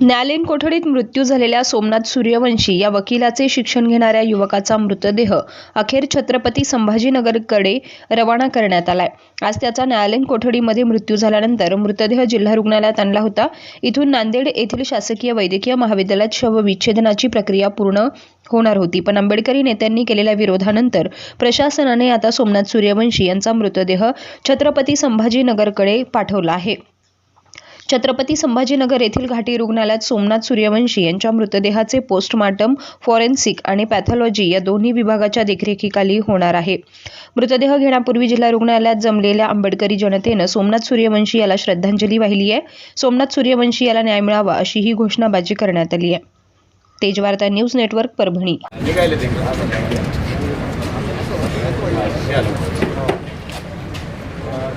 न्यायालयीन कोठडीत मृत्यू झालेल्या सोमनाथ सूर्यवंशी या वकिलाचे शिक्षण घेणाऱ्या युवकाचा मृतदेह अखेर छत्रपती संभाजीनगरकडे रवाना करण्यात आलाय. आज त्याचा न्यायालयीन कोठडीमध्ये मृत्यू झाल्यानंतर मृतदेह जिल्हा रुग्णालयात आणला होता. इथून नांदेड येथील शासकीय वैद्यकीय महाविद्यालयात शवविच्छेदनाची प्रक्रिया पूर्ण होणार होती. पण आंबेडकरी नेत्यांनी केलेल्या विरोधानंतर प्रशासनाने आता सोमनाथ सूर्यवंशी यांचा मृतदेह छत्रपती संभाजीनगरकडे पाठवला आहे. छत्रपती संभाजीनगर येथील घाटी रुग्णालयात सोमनाथ सूर्यवंशी यांच्या मृतदेहाचे पोस्टमार्टम फॉरेन्सिक आणि पॅथॉलॉजी या दोन्ही विभागाच्या देखरेखीखाली होणार आहे. मृतदेह घेण्यापूर्वी जिल्हा रुग्णालयात जमलेल्या आंबेडकरी जनतेनं सोमनाथ सूर्यवंशी याला श्रद्धांजली वाहिली आहे. सोमनाथ सूर्यवंशी याला न्याय मिळावा अशी ही घोषणाबाजी करण्यात आली आहे. Tejvarta news network Parbhani.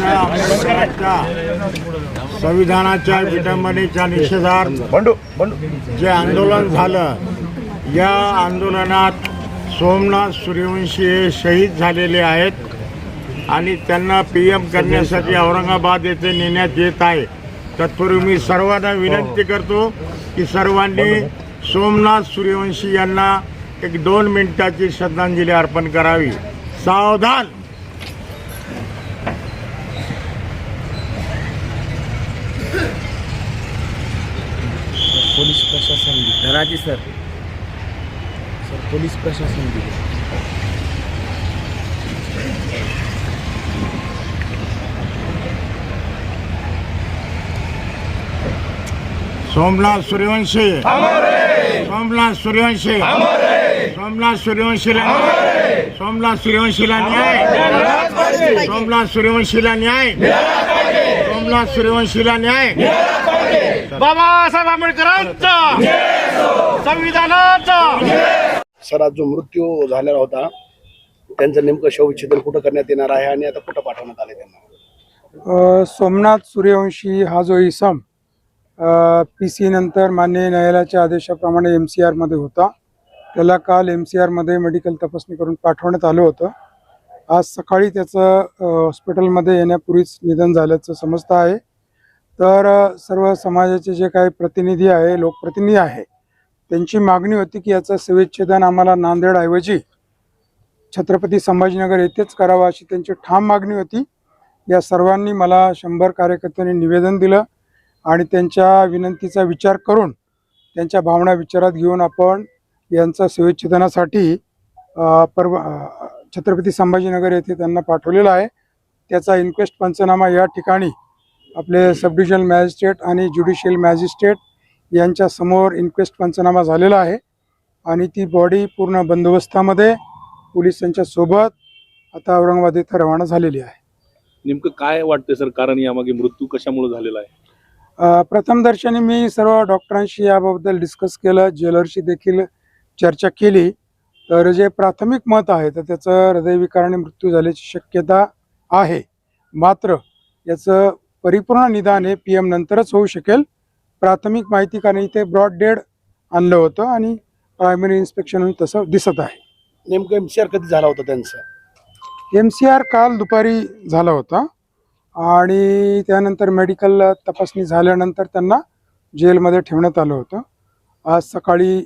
बाबासाहेबांच्या आंबेडकरांच्या संविधानाच्या विटंबनेच्या निषेधार्थ जे आंदोलन झालं या आंदोलनात सोमनाथ सूर्यवंशी हे शहीद झालेले आहेत आणि त्यांना पी एम करण्यासाठी औरंगाबाद येथे नेण्यात येत आहे. तत्पूर्वी मी सर्वांना विनंती करतो की सर्वांनी सोमनाथ सूर्यवंशी यांना एक दोन मिनिटाची श्रद्धांजली अर्पण करावी. सावधान! प्रशासन धराजी सर. सर पोलीस प्रशासन दिले. सोमनाथ सूर्यवंशी. सोमनाथ सूर्यवंशी. सोमनाथ सूर्यवंशीला सोमनाथ सूर्यवंशीला न्याय. सोमनाथ सूर्यवंशीला न्याय. सोमनाथ सूर्यवंशीला न्याय. बाबासाहेब आंबेडकरांचा. संविधानाचा. सर आज जो मृत्यू झालेला होता त्यांचं नेमकं शवविच्छेदन कुठं करण्यात येणार आहे आणि आता कुठं पाठवण्यात आले त्यांना? सोमनाथ सूर्यवंशी हा जो इसम पी सी नंतर मान्य न्यायालयाच्या आदेशाप्रमाणे एम सी आरमध्ये होता. त्याला काल एम सी आरमध्ये मेडिकल तपासणी करून पाठवण्यात आलं होतं. आज सकाळी त्याचं हॉस्पिटलमध्ये येण्यापूर्वीच निधन झाल्याचं समजतं आहे. तर सर्व समाजाचे जे काही प्रतिनिधी आहे लोकप्रतिनिधी आहे त्यांची मागणी होती की याचं सेवेच्छेदन आम्हाला नांदेडऐवजी छत्रपती संभाजीनगर येथेच करावं अशी त्यांची ठाम मागणी होती. या सर्वांनी मला शंभर कार्यकर्त्यांनी निवेदन दिलं आणि त्यांच्या विनंतीचा विचार करून त्यांच्या भावना विचारात घेऊन आपण यांचं सेवेच्छेदनासाठी अ, छत्रपती संभाजीनगर येथे त्यांना पाठवलेला आहे. त्याचा इन्क्वेस्ट पंचनामा या ठिकाणी आपले सब मॅजिस्ट्रेट आणि ज्युडिशियल मॅजिस्ट्रेट यांच्या समोर इन्क्वेस्ट पंचनामा झालेला आहे. आणि ती बॉडी पूर्ण बंदोबस्तामध्ये पोलिसांच्या सोबत आता औरंगाबाद इथं रवाना झालेली आहे. नेमकं काय वाटतं सर? कारण यामागे मृत्यू कशामुळे झालेला आहे? प्रथमदर्शनी मी सर्व डॉक्टरांशी याबाबत डिस्कस केलं. ज्वेलरशी देखील चर्चा केली. तर जे प्राथमिक मत आहे तर त्याचं हृदयविकाराने मृत्यू झाल्याची शक्यता आहे. मात्र याचं परिपूर्ण निदान हे पी एम नंतरच होऊ शकेल. प्राथमिक माहिती कारण इथे ब्रॉड डेड आणलं होतं आणि प्रायमरी इन्स्पेक्शन तसं दिसत आहे. नेमकं एम सी आर कधी झाला होता त्यांचं? एम सी आर काल दुपारी झाला होता. आणि त्यानंतर मेडिकल तपासणी झाल्यानंतर त्यांना जेलमध्ये ठेवण्यात आलं होतं. आज सकाळी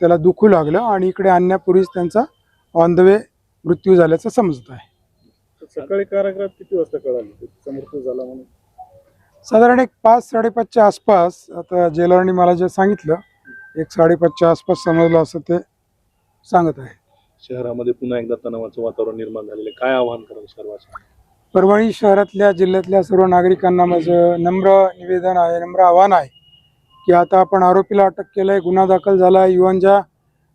त्याला दुखू लागलं आणि इकडे आणण्यापूर्वीच त्यांचा ऑन द वे मृत्यू झाल्याचं समजत आहे. सकाळी कारागृहात किती वाजता कळालं? त्याचा मृत्यू झाला म्हणून. साधारण एक पाच साडेपाचच्या आसपास आता जेलरनी मला जे सांगितलं एक साडेपाचच्या आसपास समजलं असं ते सांगत आहे. शहरामध्ये पुन्हा एकदा तणावाचं वातावरण निर्माण झालेलं आहे. काय आवाहन कराल सर्वांना परभणी शहरातल्या जिल्ह्यातल्या सर्व नागरिकांना माझं नम्र निवेदन आहे नम्र आव्हान आहे की आता आपण आरोपीला अटक केलं आहे गुन्हा दाखल झाला आहे युवान ज्या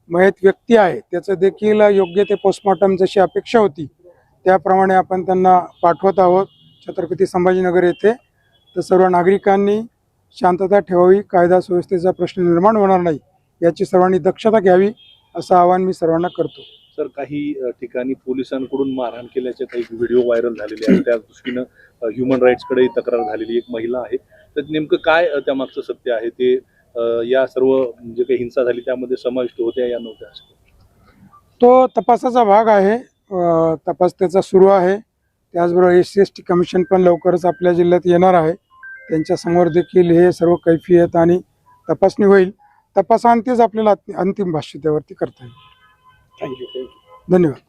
मयत व्यक्ती आहे त्याचं देखील योग्य ते पोस्टमॉर्टम जशी अपेक्षा होती त्याप्रमाणे आपण त्यांना पाठवत आहोत. छत्रपती संभाजीनगर येथे. तर सर्व नागरिकांनी शांतता ठेवावी. कायदा सुव्यवस्थेचा प्रश्न निर्माण होणार नाही याची सर्वांनी दक्षता घ्यावी असं आवाहन मी सर्वांना करतो. सर काही ठिकाणी पोलिसांकडून मारहाण केल्याचे काही व्हिडिओ व्हायरल झालेले आहेत. त्या दृष्टीनं ह्युमन राईट्सकडे तक्रार झालेली एक महिला आहे. तर नेमकं काय त्यामागचं सत्य आहे? ते या सर्व जे काही हिंसा झाली त्यामध्ये समाविष्ट होत्या या नव्हत्या? तो तपासाचा भाग आहे. तपास त्याचा सुरू आहे. त्याचबरोबर S C S T commission पण लवकरच आपल्या जिल्ह्यात येणार आहे. त्यांच्यासमोर देखील हे सर्व कैफियत आणि तपासणी होईल. तपासांतीच आपल्याला अंतिम भाष्य त्यावरती करता येईल. थँक्यू थँक्यू धन्यवाद.